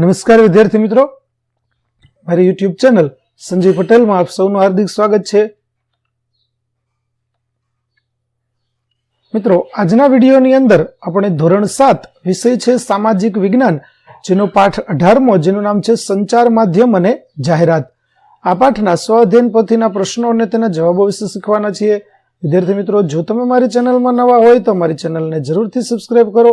નમસ્કાર વિદ્યાર્થી મિત્રો. મારી યુટ્યુબ ચેનલ સંજય પટેલમાં આપ સૌનું હાર્દિક સ્વાગત છે. મિત્રો, આજના વિડીયોની અંદર આપણે ધોરણ સાત વિષય છે સામાજિક વિજ્ઞાન, જેનો પાઠ અઢારમો, જેનું નામ છે સંચાર માધ્યમ અને જાહેરાત. આ પાઠના સ્વ અધ્યયન પોથીના પ્રશ્નો અને તેના જવાબો વિશે શીખવાના છીએ. વિદ્યાર્થી મિત્રો, જો તમે મારી ચેનલમાં નવા હોય તો મારી ચેનલને જરૂરથી સબસ્ક્રાઇબ કરો.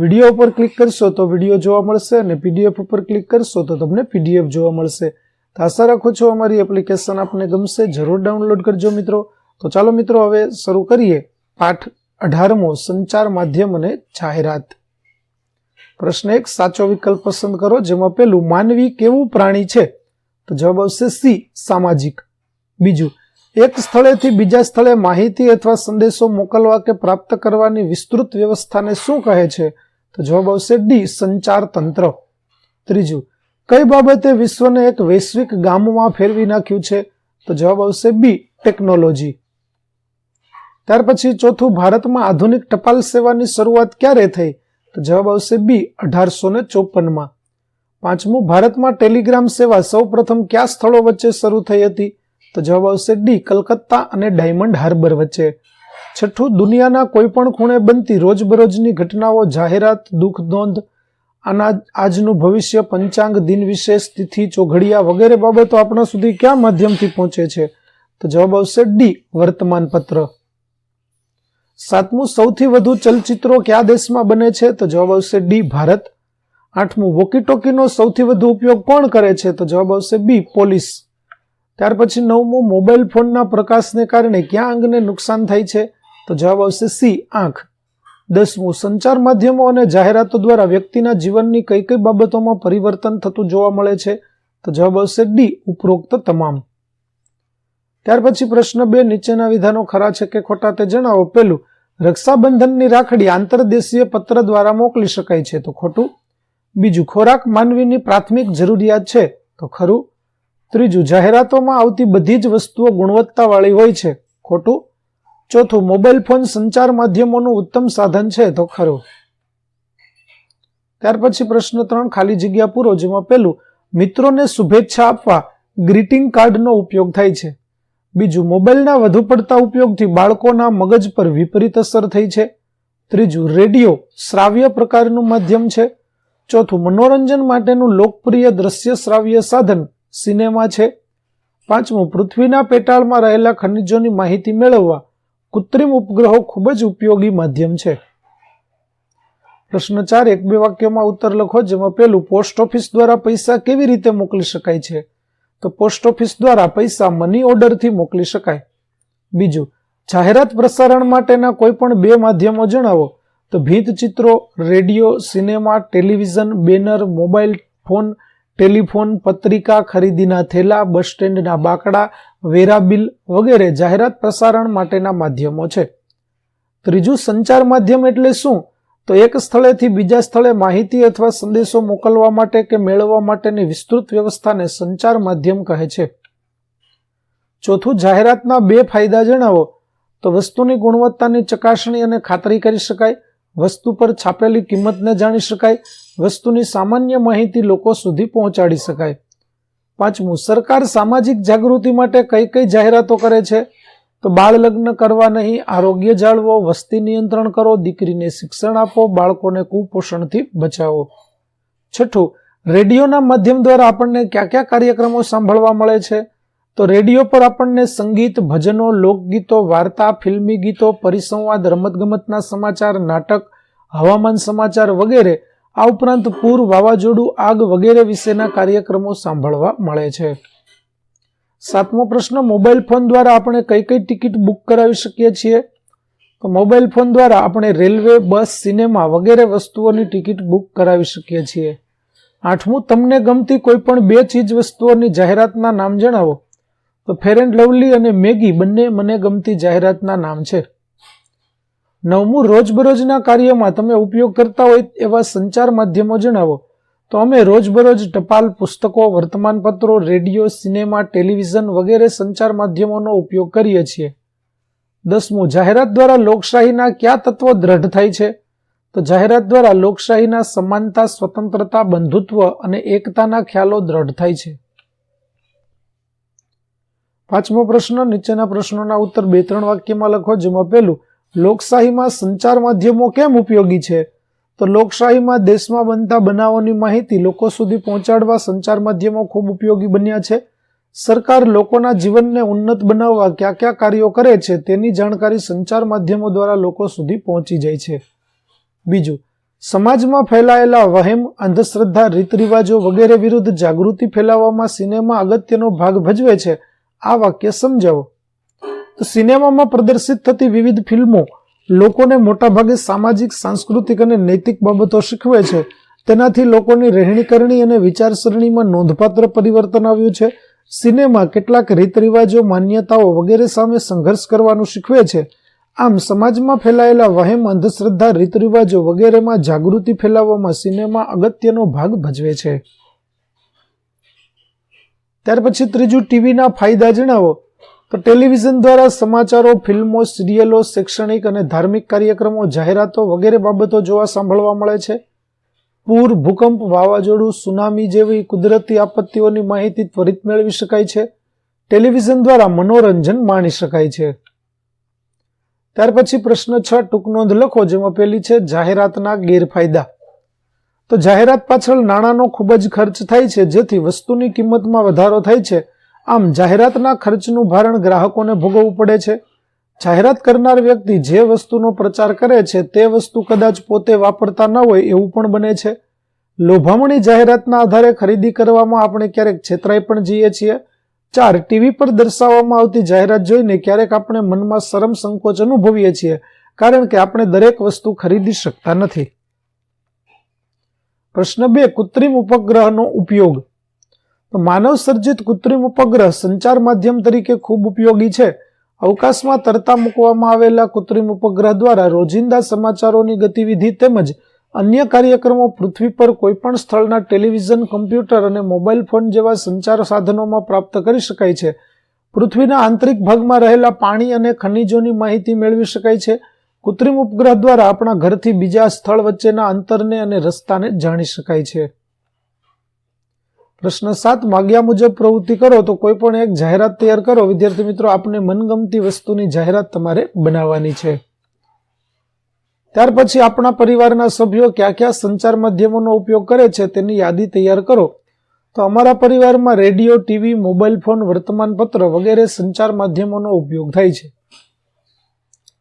વીડિયો ઉપર ક્લિક કરશો તો વીડિયો જોવા મળશે અને પીડીએફ ઉપર ક્લિક કરશો તો તમને પીડીએફ જોવા મળશે. તો આશા રાખું છું અમારી એપ્લિકેશન આપને ગમશે, જરૂર ડાઉનલોડ કરજો મિત્રો. તો ચાલો મિત્રો હવે શરૂ કરીએ પાઠ અઢારમો, સંચાર માધ્યમ અને જાહેરાત. પ્રશ્ન એક, સાચો વિકલ્પ પસંદ કરો, જેમાં પેલું માનવી કેવું પ્રાણી છે? તો જવાબ આવશે સી, સામાજિક. બીજું, એક સ્થળેથી બીજા સ્થળે માહિતી અથવા સંદેશો મોકલવા કે પ્રાપ્ત કરવાની વિસ્તૃત વ્યવસ્થાને શું કહે છે? તો જવાબ આવશે ડી સંચાર તંત્ર ત્રીજું, કઈ બાબતે વિશ્વને એક વૈશ્વિક ગામમાં ફેરવી નાખ્યું છે? તો જવાબ આવશે બી, ટેકનોલોજી. ત્યાર પછી ચોથું, ભારતમાં આધુનિક ટપાલ સેવાની શરૂઆત ક્યારે થઈ? તો જવાબ આવશે બી, અઢારસો ને ચોપનમાં પાંચમું, ભારતમાં ટેલિગ્રામ સેવા સૌ પ્રથમ કયા સ્થળો વચ્ચે શરૂ થઈ હતી? તો જવાબ આવશે ડી, કલકત્તા અને ડાયમંડ હાર્બર વચ્ચે. છઠ્ઠું, દુનિયાના કોઈપણ ખૂણે બનતી રોજબરોજની ઘટનાઓ, જાહેરાત, દુઃખ, નોંધ આના આજનું ભવિષ્ય, પંચાંગ, દિન વિશેષ, તિથિ, ચોઘડિયા વગેરે બાબતો આપણા સુધી કયા માધ્યમથી પહોંચે છે? તો જવાબ આવશે ડી વર્તમાન પત્ર સાતમું, સૌથી વધુ ચલચિત્રો કયા દેશમાં બને છે? તો જવાબ આવશે ડી, ભારત. આઠમું, વોકીટોકીનો સૌથી વધુ ઉપયોગ કોણ કરે છે? તો જવાબ આવશે બી, પોલીસ. ત્યાર પછી નવમું, મોબાઈલ ફોનના પ્રકાશને કારણે ક્યાં અંગને નુકસાન થાય છે? તો જવાબ આવશે સી, આંખ. દસમું, સંચાર માધ્યમો અને જાહેરાતો દ્વારા વ્યક્તિના જીવનની કઈ કઈ બાબતોમાં પરિવર્તન થતું જોવા મળે છે? તો જવાબ આવશે ડી, ઉપરોક્ત તમામ. ત્યાર પછી પ્રશ્ન બે, નીચેના વિધાનો ખરા છે કે ખોટા તે જણાવો. પેલું રક્ષાબંધનની રાખડી આંતરદેશીય પત્ર દ્વારા મોકલી શકાય છે તો ખોટું. બીજું, ખોરાક માનવીની પ્રાથમિક જરૂરિયાત છે તો ખરું. ત્રીજું, જાહેરાતોમાં આવતી બધી જ વસ્તુઓ ગુણવત્તાવાળી હોય છે ખોટું. ચોથું મોબાઈલ ફોન સંચાર માધ્યમોનું ઉત્તમ સાધન છે તો ખરું. ત્યાર પછી પ્રશ્ન ત્રણ, ખાલી જગ્યા પૂરો, જેમાં પેલું મિત્રોને શુભેચ્છા આપવા ગ્રીટિંગ કાર્ડનો ઉપયોગ થાય છે. બીજું મોબાઈલના વધુ પડતા ઉપયોગથી બાળકોના મગજ પર વિપરીત અસર થઈ છે. ત્રીજું, રેડિયો શ્રાવ્ય પ્રકારનું માધ્યમ છે. ચોથું, મનોરંજન માટેનું લોકપ્રિય દ્રશ્ય શ્રાવ્ય સાધન સિનેમા છે. પાંચમું, પૃથ્વીના પેટાળમાં રહેલા ખનિજોની માહિતી મેળવવા કૃત્રિમ ઉપગ્રહો ખૂબ જ ઉપયોગી માધ્યમ છે. પ્રશ્ન ચાર એક બે વાક્યોમાં ઉત્તર લખો, જેમાં પેલું પોસ્ટ ઓફિસ દ્વારા પૈસા કેવી રીતે મોકલી શકાય છે? તો પોસ્ટ ઓફિસ દ્વારા પૈસા મની ઓર્ડરથી મોકલી શકાય. બીજું, જાહેરાત પ્રસારણ માટેના કોઈ પણ બે માધ્યમો જણાવો. તો ભીંત ચિત્રો radio, cinema, television, banner, mobile, phone telephone પત્રિકા ખરીદીના થેલા, બસ સ્ટેન્ડના બાકડા, વેરા બિલ વગેરે જાહેરાત પ્રસારણ માટેના માધ્યમો છે. ત્રીજું સંચાર માધ્યમ એટલે શું? તો એક સ્થળેથી બીજા સ્થળે માહિતી અથવા સંદેશો મોકલવા માટે કે મેળવવા માટેની વિસ્તૃત વ્યવસ્થાને સંચાર માધ્યમ કહે છે. ચોથું, જાહેરાતના બે ફાયદા જણાવો. તો વસ્તુની ગુણવત્તાની ચકાસણી અને ખાતરી કરી શકાય. વસ્તુ પર છાપેલી કિંમતને જાણી શકાય. વસ્તુની સામાન્ય માહિતી લોકો સુધી પહોંચાડી શકાય. પાંચમું, સરકાર સામાજિક જાગૃતિ માટે કઈ કઈ જાહેરાતો કરે છે? તો બાળ લગ્ન કરવા નહીં, આરોગ્ય જાળવો, વસ્તી નિયંત્રણ કરો, દીકરીને શિક્ષણ આપો, બાળકોને કુપોષણથી બચાવો. છઠ્ઠું, રેડિયોના માધ્યમ દ્વારા આપણને કયા કયા કાર્યક્રમો સાંભળવા મળે છે? તો રેડિયો પર આપણને સંગીત, ભજનો, લોકગીતો, વાર્તા, ફિલ્મી ગીતો, પરિસંવાદ, રમતગમતના સમાચાર, નાટક, હવામાન સમાચાર વગેરે આ ઉપરાંત પૂર, વાવાઝોડું, આગ વગેરે વિશેના કાર્યક્રમો સાંભળવા મળે છે. સાતમો પ્રશ્ન, મોબાઈલ ફોન દ્વારા આપણે કઈ કઈ ટિકિટ બુક કરાવી શકીએ છીએ? તો મોબાઈલ ફોન દ્વારા આપણે રેલવે, બસ, સિનેમા વગેરે વસ્તુઓની ટિકિટ બુક કરાવી શકીએ છીએ. આઠમું, તમને ગમતી કોઈ પણ બે ચીજ વસ્તુઓની જાહેરાતના નામ જણાવો. તો ફેર એન્ડ લવલી અને મેગી બંને મને ગમતી જાહેરાતના નામ છે. નવમું, રોજબરોજના કાર્યમાં તમે ઉપયોગ કરતા હોય એવા સંચાર માધ્યમો જણાવો. તો અમે રોજબરોજ ટપાલ પુસ્તકો, વર્તમાનપત્રો, રેડિયો, સિનેમા, ટેલિવિઝન વગેરે સંચાર માધ્યમોનો ઉપયોગ કરીએ છીએ. દસમું, જાહેરાત દ્વારા લોકશાહીના કયા તત્વો દ્રઢ થાય છે? તો જાહેરાત દ્વારા લોકશાહીના સમાનતા, સ્વતંત્રતા, બંધુત્વ અને એકતાના ખ્યાલો દ્રઢ થાય છે. પાંચમો પ્રશ્ન, નીચેના પ્રશ્નોના ઉત્તર બે ત્રણ વાક્યમાં લખો, જેમાં પહેલું લોકશાહીમાં સંચાર માધ્યમો કેમ ઉપયોગી છે? તો લોકશાહીમાં દેશમાં બનતા બનાવોની માહિતી લોકો સુધી પહોંચાડવા સંચાર માધ્યમો ખૂબ ઉપયોગી બન્યા છે. સરકાર લોકોના જીવનને ઉન્નત બનાવવા કયા કયા કાર્યો કરે છે તેની જાણકારી સંચાર માધ્યમો દ્વારા લોકો સુધી પહોંચી જાય છે. બીજું, સમાજમાં ફેલાયેલા વહેમ, અંધશ્રદ્ધા રીત રિવાજો વગેરે વિરુદ્ધ જાગૃતિ ફેલાવવામાં સિનેમા અગત્યનો ભાગ ભજવે છે. આ વાક્ય સમજાવો. સિનેમામાં પ્રદર્શિત થતી વિવિધ ફિલ્મો લોકોને મોટાભાગે સામાજિક, સાંસ્કૃતિક અને નૈતિક બાબતો શીખવે છે. તેનાથી લોકોની રહેણીકરણી અને વિચારસરણીમાં નોંધપાત્ર પરિવર્તન આવ્યું છે. સિનેમા કેટલાક રીત રિવાજો માન્યતાઓ વગેરે સામે સંઘર્ષ કરવાનું શીખવે છે. આમ, સમાજમાં ફેલાયેલા વહેમ, અંધશ્રદ્ધા રીત રિવાજો વગેરેમાં જાગૃતિ ફેલાવવામાં સિનેમા અગત્યનો ભાગ ભજવે છે. ત્યાર પછી ત્રીજું, ટીવીના ફાયદા જણાવો. તો ટેલિવિઝન દ્વારા સમાચારો, ફિલ્મો, સિરિયલો, શૈક્ષણિક અને ધાર્મિક કાર્યક્રમો, જાહેરાતો વગેરે બાબતો જોવા સાંભળવા મળે છે. પૂર, ભૂકંપ, વાવાઝોડું, સુનામી જેવી કુદરતી આપત્તિઓની માહિતી ત્વરિત મેળવી શકાય છે. ટેલિવિઝન દ્વારા મનોરંજન માણી શકાય છે. ત્યાર પછી પ્રશ્ન છ, ટૂંક નોંધ લખો જેમાં પેલી છે, જાહેરાતના ગેરફાયદા. તો જાહેરાત પાછળ નાણાંનો ખૂબ જ ખર્ચ થાય છે, જેથી વસ્તુની કિંમતમાં વધારો થાય છે. આમ જાહેરાતના ખર્ચનું ભારણ ગ્રાહકોને ભોગવવું પડે છે. જાહેરાત કરનાર વ્યક્તિ જે વસ્તુનો પ્રચાર કરે છે તે વસ્તુ કદાચ પોતે વાપરતા ન હોય એવું પણ બને છે. લોભામણી જાહેરાતના આધારે ખરીદી કરવામાં આપણે ક્યારેક છેતરાઈ પણ જઈએ છીએ. ચાર ટીવી પર દર્શાવવામાં આવતી જાહેરાત જોઈને ક્યારેક આપણે મનમાં શરમ સંકોચ અનુભવીએ છીએ, કારણ કે આપણે દરેક વસ્તુ ખરીદી શકતા નથી. પ્રશ્ન બે, કૃત્રિમ ઉપગ્રહનો ઉપયોગ. તો માનવ સર્જિત કૃત્રિમ ઉપગ્રહ સંચાર માધ્યમ તરીકે ખૂબ ઉપયોગી છે. અવકાશમાં તરતા મૂકવામાં આવેલા કૃત્રિમ ઉપગ્રહ દ્વારા રોજિંદા સમાચારોની ગતિવિધિ તેમજ અન્ય કાર્યક્રમો પૃથ્વી પર કોઈપણ સ્થળના ટેલિવિઝન, કમ્પ્યુટર અને મોબાઈલ ફોન જેવા સંચાર સાધનોમાં પ્રાપ્ત કરી શકાય છે. પૃથ્વીના આંતરિક ભાગમાં રહેલા પાણી અને ખનિજોની માહિતી મેળવી શકાય છે. કૃત્રિમ ઉપગ્રહ દ્વારા આપણા ઘરથી બીજા સ્થળ વચ્ચેના અંતરને અને રસ્તાને જાણી શકાય છે. પ્રશ્ન સાત, માગ્યા મુજબ પ્રવૃત્તિ કરો તો કોઈ પણ એક જાહેરાત તૈયાર કરો. વિદ્યાર્થી મિત્રો, આપને મનગમતી વસ્તુની જાહેરાત તમારે બનાવવાની છે. ત્યાર પછી આપણા પરિવારના સભ્યો કયા કયા સંચાર માધ્યમોનો ઉપયોગ કરે છે તેની યાદી તૈયાર કરો. તો અમારા પરિવારમાં રેડિયો, ટીવી, મોબાઈલ ફોન, વર્તમાનપત્ર વગેરે સંચાર માધ્યમોનો ઉપયોગ થાય છે.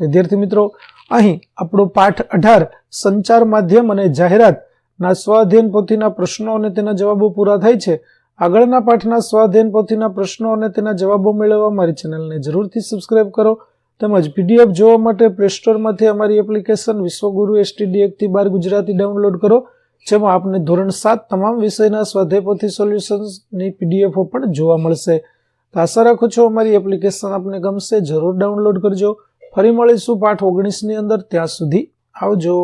વિદ્યાર્થી મિત્રો, અહીં આપણો પાઠ અઢાર, સંચાર માધ્યમ અને જાહેરાત ના સ્વાધ્યયન પોથીના પ્રશ્નો અને તેના જવાબો પૂરા થાય છે. આગળના પાઠના સ્વાધ્યયન પોથીના પ્રશ્નો અને તેના જવાબો મેળવવા મારી ચેનલને જરૂરથી સબસ્ક્રાઇબ કરો. તેમજ પીડીએફ જોવા માટે પ્લે સ્ટોરમાંથી અમારી એપ્લિકેશન વિશ્વગુરુ એસટીડી એકથી બાર ગુજરાતી ડાઉનલોડ કરો. જેમાં આપને ધોરણ સાત તમામ વિષયના સ્વાધ્યાય પોથી સોલ્યુશન્સની પીડીએફો પણ જોવા મળશે. તો આશા રાખું છું અમારી એપ્લિકેશન આપને ગમશે. જરૂર ડાઉનલોડ કરજો. ફરી મળીશું પાઠ ઓગણીસની અંદર. ત્યાં સુધી આવજો.